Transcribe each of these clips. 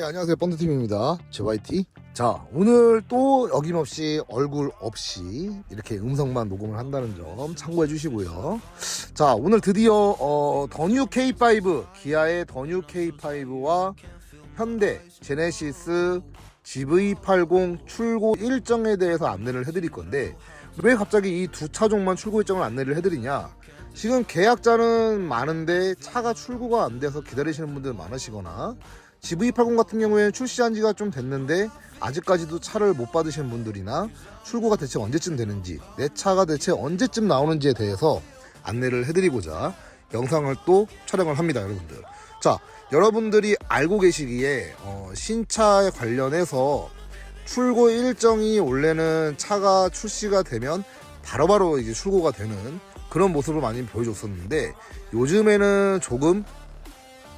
네, 안녕하세요. 번드팀입니다. JYT 자 오늘 또 어김없이 얼굴 없이 이렇게 음성만 녹음을 한다는 점 참고해 주시고요. 자 오늘 드디어 어, 더뉴 K5 기아의 더뉴 K5와 현대 제네시스 GV80 출고 일정에 대해서 안내를 해드릴 건데 왜 갑자기 이 두 차종만 출고 일정을 안내를 해드리냐? 지금 계약자는 많은데 차가 출고가 안 돼서 기다리시는 분들 많으시거나 GV80 같은 경우에는 출시한 지가 좀 됐는데 아직까지도 차를 못 받으시는 분들이나 출고가 대체 언제쯤 되는지 내 차가 대체 언제쯤 나오는지에 대해서 안내를 해드리고자 영상을 또 촬영을 합니다 여러분들 자 여러분들이 알고 계시기에 어, 신차에 관련해서 출고 일정이 원래는 차가 출시가 되면 바로바로 이제 출고가 되는 그런 모습을 많이 보여줬었는데 요즘에는 조금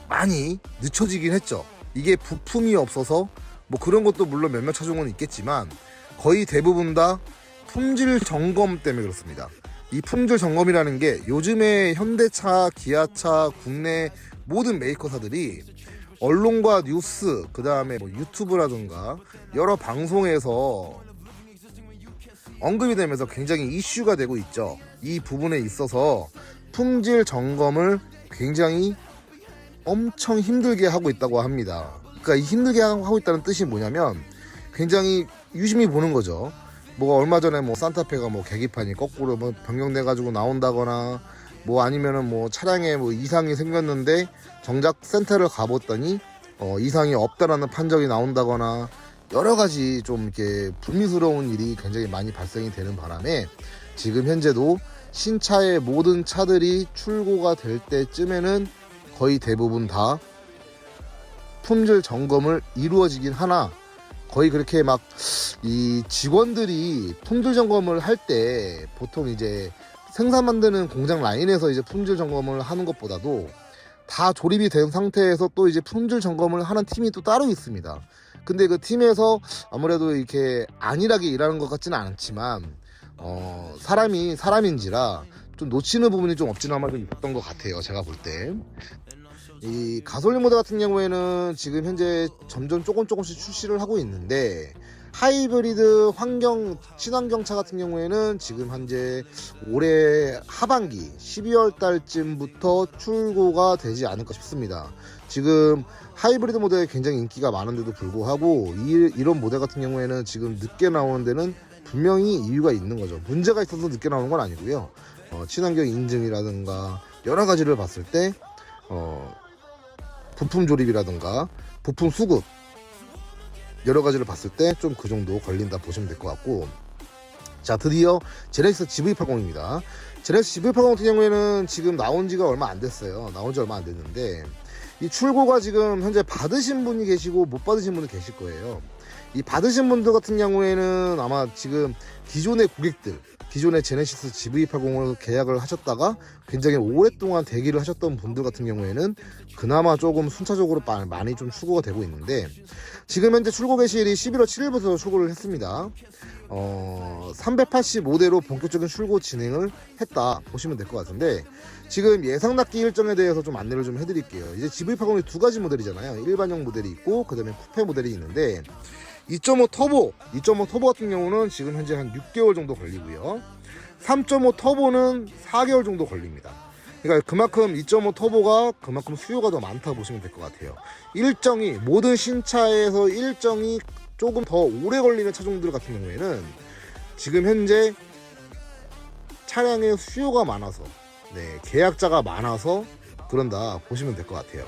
많이 늦춰지긴 했죠. 이게 부품이 없어서 뭐 그런 것도 물론 몇몇 차종은 있겠지만 거의 대부분 다 품질 점검 때문에 그렇습니다. 이 품질 점검이라는 게 요즘에 현대차, 기아차, 국내 모든 메이커사들이 언론과 뉴스, 그 다음에 뭐 유튜브라든가 여러 방송에서 언급이 되면서 굉장히 이슈가 되고 있죠. 이 부분에 있어서 품질 점검을 굉장히 엄청 힘들게 하고 있다고 합니다. 그러니까 이 힘들게 하고 있다는 뜻이 뭐냐면 굉장히 유심히 보는 거죠. 뭐가 얼마 전에 뭐 산타페가 뭐 계기판이 거꾸로 뭐 변경돼 가지고 나온다거나 뭐 아니면은 뭐 차량에 뭐 이상이 생겼는데 정작 센터를 가봤더니 어 이상이 없다라는 판정이 나온다거나 여러 가지 좀 이렇게 불미스러운 일이 굉장히 많이 발생이 되는 바람에 지금 현재도 신차의 모든 차들이 출고가 될 때쯤에는 거의 대부분 다 품질 점검을 이루어지긴 하나 거의 그렇게 막 이 직원들이 품질 점검을 할 때 보통 이제 생산 만드는 공장 라인에서 이제 품질 점검을 하는 것보다도 다 조립이 된 상태에서 또 이제 품질 점검을 하는 팀이 또 따로 있습니다. 근데 그 팀에서 아무래도 이렇게 안일하게 일하는 것 같지는 않지만 어 사람이 사람인지라 좀 놓치는 부분이 좀 없지는 않아 좀 있었던 것 같아요. 제가 볼 때. 이 가솔린 모드 같은 경우에는 지금 현재 점점 조금 조금씩 출시를 하고 있는데 하이브리드 환경 친환경차 같은 경우에는 지금 현재 올해 하반기 12월 달쯤부터 출고가 되지 않을까 싶습니다. 지금 하이브리드 모델이 굉장히 인기가 많은데도 불구하고 이, 이런 모델 같은 경우에는 지금 늦게 나오는 데는 분명히 이유가 있는 거죠. 문제가 있어서 늦게 나오는 건 아니고요. 어, 친환경 인증이라든가 여러 가지를 봤을 때 어, 부품 조립이라든가 부품 수급 여러 가지를 봤을 때 좀 그 정도 걸린다 보시면 될 것 같고. 자 드디어 제네시스 GV80입니다. 제네시스 GV80 같은 경우에는 지금 나온 지가 얼마 안 됐어요. 나온 지 얼마 안 됐는데 이 출고가 지금 현재 받으신 분이 계시고 못 받으신 분이 계실 거예요. 이 받으신 분들 같은 경우에는 아마 지금 기존의 고객들 기존의 제네시스 GV80을 계약을 하셨다가 굉장히 오랫동안 대기를 하셨던 분들 같은 경우에는 그나마 조금 순차적으로 마- 많이 좀 출고가 되고 있는데 지금 현재 출고 개시일이 11월 7일부터 출고를 했습니다. 어, 385대로 본격적인 출고 진행을 했다 보시면 될 것 같은데 지금 예상 납기 일정에 대해서 좀 안내를 좀 해드릴게요. 이제 GV80이 두 가지 모델이잖아요. 일반형 모델이 있고 그 다음에 쿠페 모델이 있는데 2.5 터보, 2.5 터보 같은 경우는 지금 현재 한 6개월 정도 걸리고요. 3.5 터보는 4개월 정도 걸립니다. 그러니까 그만큼 2.5 터보가 그만큼 수요가 더 많다 보시면 될 것 같아요. 일정이 모든 신차에서 일정이 조금 더 오래 걸리는 차종들 같은 경우에는 지금 현재 차량의 수요가 많아서 네, 계약자가 많아서 그런다 보시면 될 것 같아요.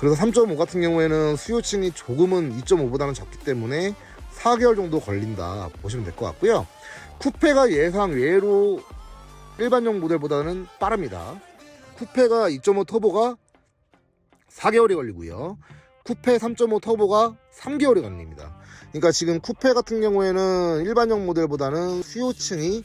그래서 3.5 같은 경우에는 수요층이 조금은 2.5보다는 적기 때문에 4개월 정도 걸린다 보시면 될 것 같고요. 쿠페가 예상 외로 일반용 모델보다는 빠릅니다. 쿠페가 2.5 터보가 4개월이 걸리고요. 쿠페 3.5 터보가 3개월이 걸립니다. 그러니까 지금 쿠페 같은 경우에는 일반형 모델보다는 수요층이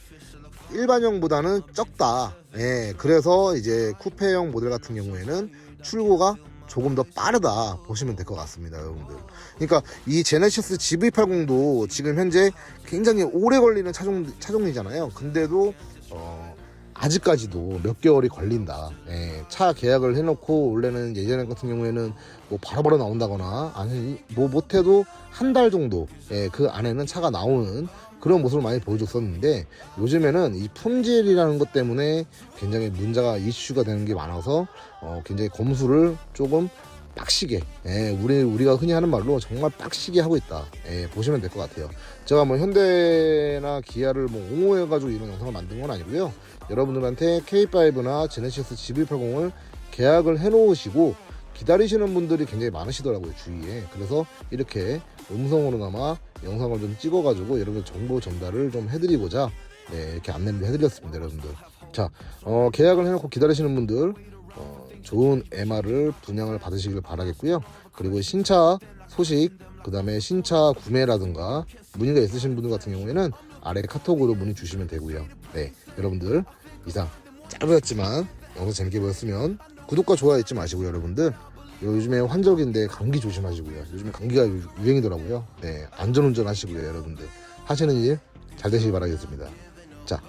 일반형보다는 적다. 예, 그래서 이제 쿠페형 모델 같은 경우에는 출고가 조금 더 빠르다 보시면 될 것 같습니다, 여러분들. 그러니까 이 제네시스 GV80도 지금 현재 굉장히 오래 걸리는 차종 차종이잖아요. 근데도 어, 아직까지도 몇 개월이 걸린다. 예, 차 계약을 해놓고 원래는 예전 같은 경우에는 뭐 바로바로 나온다거나 아니 뭐 못해도 한 달 정도 예, 그 안에는 차가 나오는 그런 모습을 많이 보여줬었는데 요즘에는 이 품질이라는 것 때문에 굉장히 문제가 이슈가 되는 게 많아서 어, 굉장히 검수를 조금 빡시게 예, 우리 우리가 흔히 하는 말로 정말 빡시게 하고 있다 예, 보시면 될 것 같아요. 제가 뭐 현대나 기아를 뭐 옹호해가지고 이런 영상을 만든 건 아니고요. 여러분들한테 K5나 제네시스 G180을 계약을 해놓으시고 기다리시는 분들이 굉장히 많으시더라고요 주위에 그래서 이렇게 음성으로나마 영상을 좀 찍어가지고 여러분 정보 전달을 좀 해드리고자 네, 이렇게 안내를 해드렸습니다 여러분들 자 어, 계약을 해놓고 기다리시는 분들 어, 좋은 MR을 분양을 받으시길 바라겠고요. 그리고 신차 소식 그 다음에 신차 구매라든가 문의가 있으신 분들 같은 경우에는 아래 카톡으로 문의 주시면 되고요. 네 여러분들 이상 짧았지만 영상 재밌게 보셨으면 구독과 좋아요 잊지 마시고요 여러분들. 요즘에 환절기인데 감기 조심하시고요. 요즘에 감기가 유- 유행이더라고요. 네 안전운전 하시고요 여러분들. 하시는 일 잘 되시기 바라겠습니다. 자